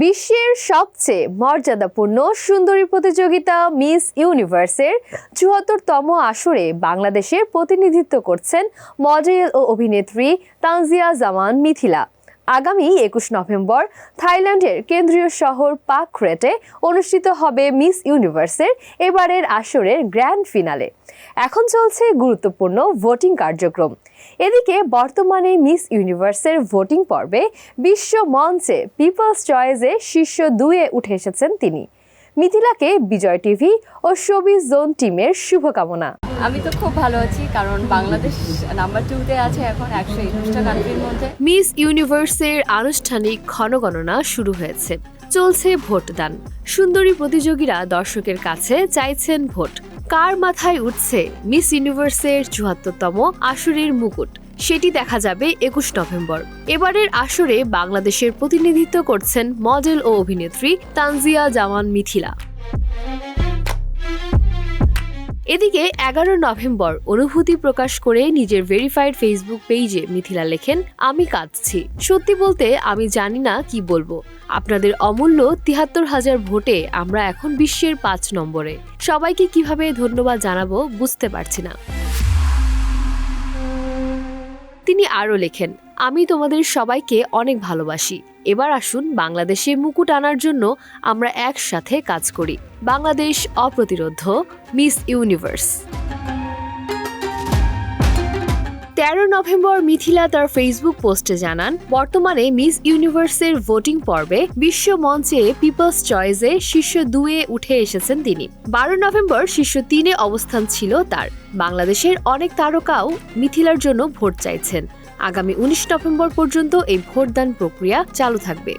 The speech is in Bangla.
বিশ্বের সবচেয়ে মর্যাদাপূর্ণ সুন্দরী প্রতিযোগিতা মিস ইউনিভার্সের চুয়াত্তরতম আসরে বাংলাদেশের প্রতিনিধিত্ব করছেন মডেল ও অভিনেত্রী তানজিয়া জামান মিথিলা। আগামী একুশ নভেম্বর থাইল্যান্ডের কেন্দ্রীয় শহর পাকরেটে অনুষ্ঠিত হবে মিস ইউনিভার্সের এবারের আসরের গ্র্যান্ড ফিনালে। এখন চলছে গুরুত্বপূর্ণ ভোটিং কার্যক্রম। এদিকে বর্তমানে মিস ইউনিভার্সের ভোটিং পর্বে বিশ্ব মঞ্চে পিপলস চয়েসে শীর্ষ দুয়ে উঠে এসেছেন তিনি। মিথিলাকে বিজয় টিভি ও শোবিজ জোন টিমের শুভকামনা। আমি তো খুব ভালো আছি কারণ বাংলাদেশ নাম্বার টুতে আছে এখন একশো একুশটা কান্ট্রির মধ্যে। মিস ইউনিভার্সের আনুষ্ঠানিক ক্ষণগণনা শুরু হয়েছে। চলছে ভোটদান। সুন্দরী প্রতিযোগীরা দর্শকের কাছে চাইছেন ভোট। কার মাথায় উঠছে মিস ইউনিভার্সের চুয়াত্তরতম আসরের মুকুট? সেটি দেখা যাবে একুশ নভেম্বর। এবারের আসরে বাংলাদেশের প্রতিনিধিত্ব করছেন মডেল ও অভিনেত্রী তানজিয়া জামান মিথিলা। এদিকে এগারো নভেম্বর অনুভূতি প্রকাশ করে নিজের ভেরিফাইড ফেসবুক পেজে মিথিলা লেখেন, আমি কাঁদছি। সত্যি বলতে আমি জানি না কি বলব। আপনাদের অমূল্য তিহাত্তর হাজার ভোটে আমরা এখন বিশ্বের পাঁচ নম্বরে। সবাইকে কীভাবে ধন্যবাদ জানাব বুঝতে পারছি না। তিনি আরও লেখেন, আমি তোমাদের সবাইকে অনেক ভালোবাসি। এবার আসুন বাংলাদেশে মুকুট আনার জন্য আমরা একসাথে কাজ করি। বাংলাদেশ অপ্রতিরোধ, মিস ইউনিভার্স। তেরো নভেম্বর মিথিলা তার ফেসবুক পোস্টে জানান, বর্তমানে মিস ইউনিভার্সের ভোটিং পর্বে বিশ্ব মঞ্চে পিপলস চয়েসে শীর্ষ দুয়ে উঠে এসেছেন তিনি। বারো নভেম্বর শীর্ষ তিনে অবস্থান ছিল তার। বাংলাদেশের অনেক তারকাও মিথিলার জন্য ভোট চাইছেন। আগামী উনিশ নভেম্বর পর্যন্ত এই ভোটদান প্রক্রিয়া চালু থাকবে।